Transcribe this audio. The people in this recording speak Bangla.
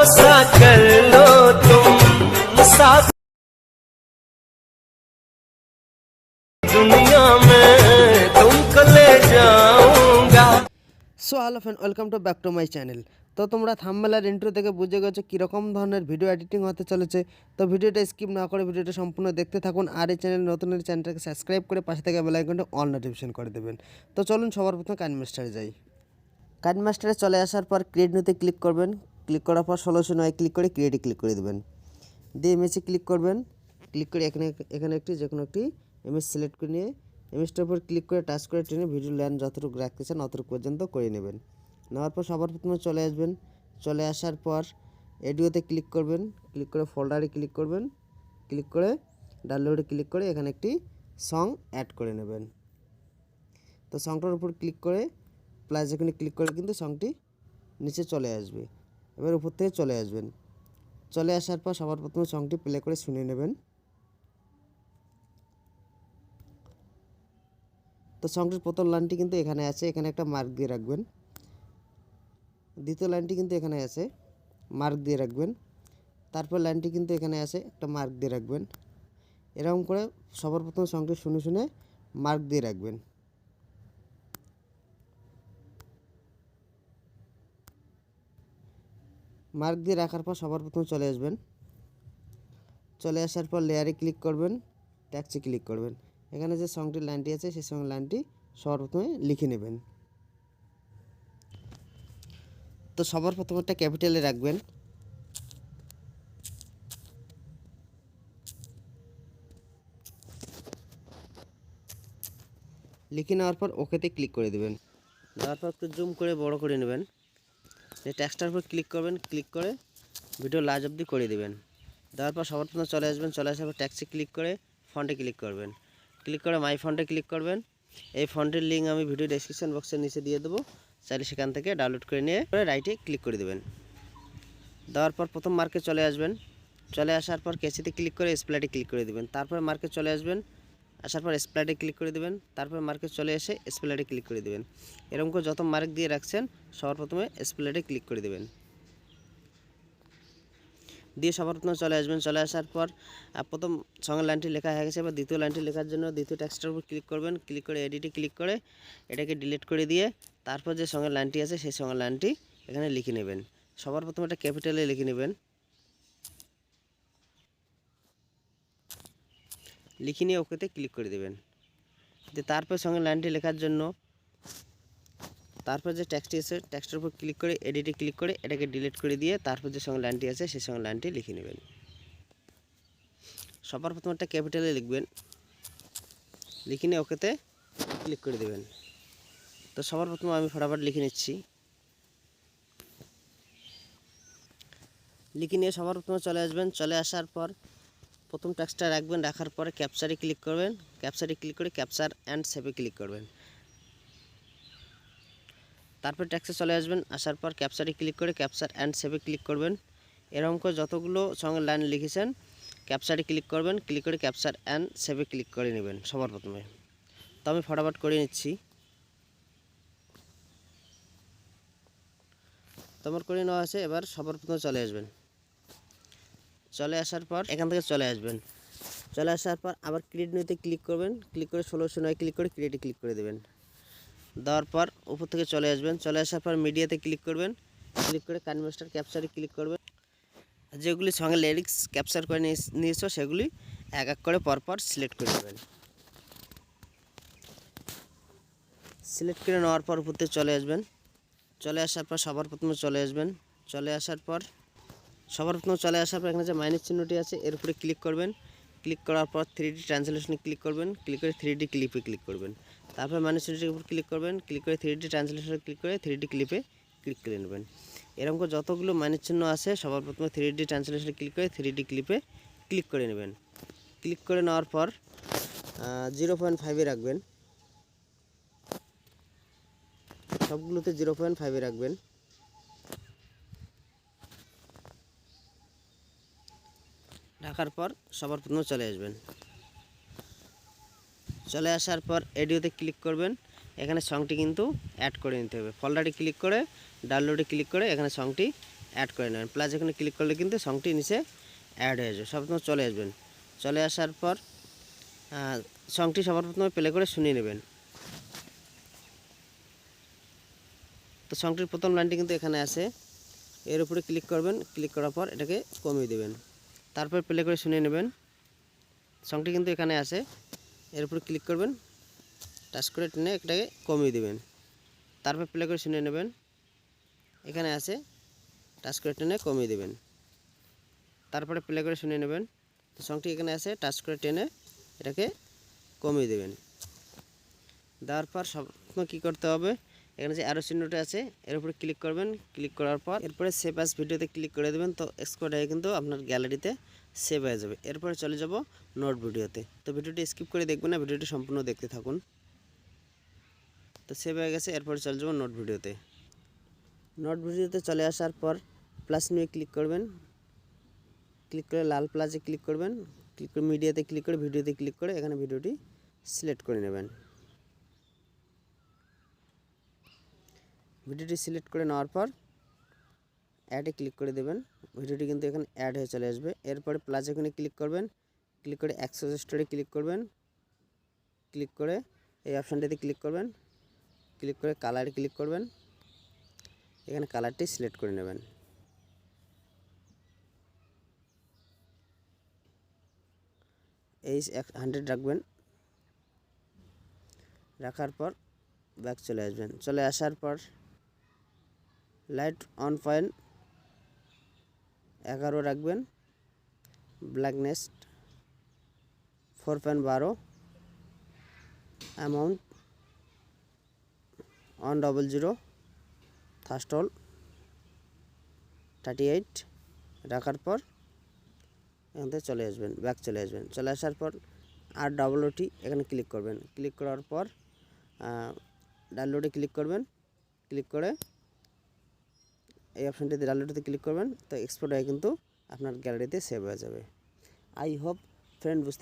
भरोसा कर लो तुम साथ दुनिया में तुमको ले जाऊंगा so hello friend welcome to back to my channel তো তোমরা থাম্বেলার ইন্ট্রো থেকে বুঝে গেছো কীরকম ধরনের ভিডিও এডিটিং হতে চলেছে তো ভিডিওটা স্কিপ না করে ভিডিওটা সম্পূর্ণ দেখতে থাকুন আর এই চ্যানেল নতুন এই চ্যানেলটাকে সাবস্ক্রাইব করে পাশে থেকে বেল আইকনটা অল নোটিফিকেশন করে দেবেন তো চলুন সবার প্রথমে কাইন মাস্টারে যাই কাইন মাস্টারে চলে আসার পর ক্রিয়েট নিতে ক্লিক করবেন ক্লিক করার পর ষোলোশো নয় ক্লিক করে ক্রিয়েটে ক্লিক করে দেবেন। দিয়ে ইমেজে ক্লিক করবেন। ক্লিক করে এখানে এখানে একটি, যে কোনো একটি ইমেজ সিলেক্ট করে নিয়ে ইমেজটার উপর ক্লিক করে টাচ করে টেনে ভিডিও ল্যান্ড যতটুকু রাখতে চান অতটুকু পর্যন্ত করে নেবেন। নেওয়ার পর সবার প্রথমে চলে আসবেন। চলে আসার পর এডিওতে ক্লিক করবেন। ক্লিক করে ফোল্ডারে ক্লিক করবেন। ক্লিক করে ডাউনলোডে ক্লিক করে এখানে একটি সং অ্যাড করে নেবেন। তো সংটার উপর ক্লিক করে প্লাস এখানে ক্লিক করে কিন্তু সংটি নিচে চলে আসবে। এবার উপর থেকে চলে আসবেন। চলে আসার পর সবার প্রথমে সংটি প্লে করে শুনে নেবেন। তো সংটির প্রথম লাইনটি কিন্তু এখানে আছে, এখানে একটা মার্ক দিয়ে রাখবেন। দ্বিতীয় লাইনটি কিন্তু এখানে আছে মার্ক দিয়ে রাখবেন। তারপর লাইনটি কিন্তু এখানে আছে, একটা মার্ক দিয়ে রাখবেন। এরকম করে সবার প্রথম সংটি শুনে শুনে মার্ক দিয়ে রাখবেন। মার্ক দিয়ে রাখার পর সবার প্রথম চলে আসবেন। চলে আসার পর লেয়ারে ক্লিক করবেন, ট্যাক্সে ক্লিক করবেন। এখানে যে সংটির লাইনটি আছে, সেই সঙ্গে লাইনটি সবার প্রথমে লিখে নেবেন। তো সবার প্রথমে একটা ক্যাপিটালে রাখবেন। লিখে নেওয়ার পর ওকেতে ক্লিক করে দেবেন। দেওয়ার পর একটু জুম করে বড় করে নেবেন। এই ট্যাক্সটার উপর ক্লিক করবেন ক্লিক করে ভিডিও লাজ অবধি করে দেবেন। দেওয়ার পর সবার প্রথমে চলে আসবেন, চলে আসার পর ট্যাক্সে ক্লিক করে ফন্টে ক্লিক করবেন। ক্লিক করে মাই ফন্টে ক্লিক করবেন। এই ফন্টের লিঙ্ক আমি ভিডিও ডেসক্রিপশন বক্সের নিচে দিয়ে দেবো। চাইলে সেখান থেকে ডাউনলোড করে নিয়ে রাইটে ক্লিক করে দেবেন। দেওয়ার পর প্রথম মার্কে চলে আসবেন। চলে আসার পর কেসিতে ক্লিক করে স্প্লাইটে ক্লিক করে দেবেন। তারপর মার্কে চলে আসবেন। আসার পর স্প্লাইটে ক্লিক করে দেবেন, তারপর মার্কে চলে এসে স্প্লাইটে ক্লিক করে দেবেন। এরকম করে যত মার্ক দিয়ে রাখছেন সবার প্রথমে স্প্লাইটে ক্লিক করে দেবেন। দিয়ে সবার প্রথমে চলে আসবেন, চলে আসার পর প্রথম সঙ্গে লাইনটি লেখা হয়ে গেছে, এবার দ্বিতীয় লাইনটি লেখার জন্য দ্বিতীয় টেক্সটের উপর ক্লিক করবেন ক্লিক করে এডিটে ক্লিক করে এটাকে ডিলিট করে দিয়ে তারপর যে সঙ্গে লাইনটি আছে, সেই সঙ্গে লাইনটি এখানে লিখে নেবেন। সবার প্রথমে একটা ক্যাপিটালে লিখে নেবেন। লিখে নিয়ে ওকেতে ক্লিক করে দেবেন। দিয়ে তারপর সঙ্গে লাইনটি লেখার জন্য তারপর যে ট্যাক্সটি আছে ট্যাক্সটার উপর ক্লিক করে এডিটে ক্লিক করে এটাকে ডিলিট করে দিয়ে তারপর যে সঙ্গে লাইনটি আছে সেই সঙ্গে লাইনটি লিখে নেবেন। সবার প্রথমে একটা ক্যাপিটালে লিখবেন। লিখে নিয়ে ওকেতে ক্লিক করে দেবেন। তো সবার প্রথমে আমি ফটাফট লিখে নিচ্ছি। লিখে নিয়ে সবার প্রথমে চলে আসবেন। চলে আসার পর প্রথম ট্যাক্সটা রাখবেন, রাখার পরে ক্যাপচারে ক্লিক করবেন। ক্যাপচারে ক্লিক করে ক্যাপচার অ্যান্ড সেভে ক্লিক করবেন। তারপর ট্যাক্সে চলে আসবেন, আসার পর ক্যাপচারে ক্লিক করে ক্যাপচার অ্যান্ড সেভে ক্লিক করবেন। এরকম করে যতগুলো সঙ্গে লাইন লিখেছেন ক্যাপচারে ক্লিক করবেন ক্লিক করে ক্যাপচার অ্যান্ড সেভে ক্লিক করে নেবেন সবার প্রথমে। তো আমি ফটাফট করে নিচ্ছি। তোমার করে নেওয়া আছে এবার সবার প্রথমে চলে আসবেন। চলে আসার পর এখান থেকে চলে আসবেন। চলে আসার পর আবার ক্রিয়েট নিতে ক্লিক করবেন। ক্লিক করে ষোলোশো নয় ক্লিক করে ক্রিয়েটে ক্লিক করে দেবেন। দেওয়ার পর উপর থেকে চলে আসবেন। চলে আসার পর মিডিয়াতে ক্লিক করবেন। ক্লিক করে কানমাস্টার ক্যাপচারে ক্লিক করবেন। যেগুলি সঙ্গে লিরিক্স ক্যাপচার করে নিয়ে- নিয়েছো সেগুলি এক এক করে পরপর সিলেক্ট করে দেবেন সিলেক্ট করে নেওয়ার পর উপর থেকে চলে আসবেন। চলে আসার পর সবার প্রথমে চলে আসবেন। চলে আসার পর সবার প্রথমে চলে আসার পর এখানে যে মাইনাস চিহ্নটি আছে, এর উপরে ক্লিক করবেন। ক্লিক করার পর থ্রি ডি ট্রান্সলেশনে ক্লিক করবেন। ক্লিক করে থ্রি ডি ক্লিপে ক্লিক করবেন। তারপর মাইনাস চিহ্নটির উপর ক্লিক করবেন। ক্লিক করে থ্রি ডি ট্রান্সলেশনে ক্লিক করে থ্রি ডি ক্লিপে ক্লিক করে নেবেন। এরকম যতগুলো মাইনাস চিহ্ন আছে, সবার প্রথমে থ্রি ডি ট্রান্সলেশনে ক্লিক করে থ্রি ডি ক্লিপে ক্লিক করে নেবেন। ক্লিক করে নেওয়ার পর জিরো পয়েন্ট ফাইভে রাখবেন। সবগুলোতে জিরো পয়েন্ট ফাইভে রাখবেন। রাখার পর সবার প্রথমে চলে আসবেন। চলে আসার পর এডিওতে ক্লিক করবেন। এখানে সংটি কিন্তু অ্যাড করে নিতে হবে। ফোল্ডারে ক্লিক করে ডাউনলোডে ক্লিক করে এখানে সংটি অ্যাড করে নেবেন। প্লাস এখানে ক্লিক করলে কিন্তু সংটি নিচে অ্যাড হয়ে যাবে। সব প্রথমে চলে আসবেন। চলে আসার পর সংটি সবার প্রথমে প্লে করে শুনিয়ে নেবেন। তো সংটির প্রথম লাইনটি কিন্তু এখানে আছে। এর উপরে ক্লিক করবেন। ক্লিক করার পর এটাকে কমিয়ে দেবেন। তারপর প্লে করে শুনে নেবেন। সংটি কিন্তু এখানে আছে। এর উপর ক্লিক করবেন। টাচ করে টেনে এটাকে কমিয়ে দেবেন। তারপর প্লে করে শুনে নেবেন। এখানে আছে। টাচ করে টেনে কমিয়ে দেবেন। তারপরে প্লে করে শুনে নেবেন। সংটি এখানে আছে। টাচ করে টেনে এটাকে কমিয়ে দেবেন। দেওয়ার পর সব কী করতে হবে? এখানে যে অ্যারো চিহ্নটা আছে, এর উপরে ক্লিক করবেন। ক্লিক করার পর এরপরে সেভ অ্যাস ভিডিওতে ক্লিক করে দেবেন, তো হয়ে কিন্তু আপনার গ্যালারিতে সেভ হয়ে যাবে। এরপরে চলে যাব নোট ভিডিওতে তো ভিডিওটি স্কিপ করে দেখবেন না ভিডিওটি সম্পূর্ণ দেখতে থাকুন। তো সেভ হয়ে গেছে, এরপরে চলে যাব নোট ভিডিওতে নোট ভিডিওতে চলে আসার পর প্লাস নিয়ে ক্লিক করবেন। ক্লিক করে লাল প্লাসে ক্লিক করবেন। ক্লিক করে মিডিয়াতে ক্লিক করে ভিডিওতে ক্লিক করে এখানে ভিডিওটি সিলেক্ট করে নেবেন। ভিডিওটি সিলেক্ট করে নেওয়ার পর অ্যাডে ক্লিক করে দেবেন। ভিডিওটি কিন্তু এখানে অ্যাড হয়ে চলে আসবে। এরপরে প্লাস এখানে ক্লিক করবেন। ক্লিক করে অ্যাক্সেস স্টোরে ক্লিক করবেন। ক্লিক করে এই অপশানটিতে ক্লিক করবেন। ক্লিক করে কালারে ক্লিক করবেন। এখানে কালারটি সিলেক্ট করে নেবেন। এই হান্ড্রেড রাখবেন। রাখার পর ব্যাক চলে আসবেন। চলে আসার পর লাইট অন পয়েন্ট এগারো রাখবেন। ব্ল্যাকনেস ফোর পয়েন্ট বারো। Amount one double zero. First হল থার্টি এইট রাখার পর এখান থেকে চলে আসবেন, ব্যাক চলে আসবেন। চলে আসার পর আর ডবল ওটি এখানে ক্লিক করবেন। ক্লিক করার পর ডাউনলোডে ক্লিক করবেন। ক্লিক করে এই অপশানটিতে ডাউনলোডটিতে ক্লিক করবেন, তো এক্সপোর্ট হয়ে কিন্তু আপনার গ্যালারিতে সেভ হয়ে যাবে। আই হোপ ফ্রেন্ড বুঝতে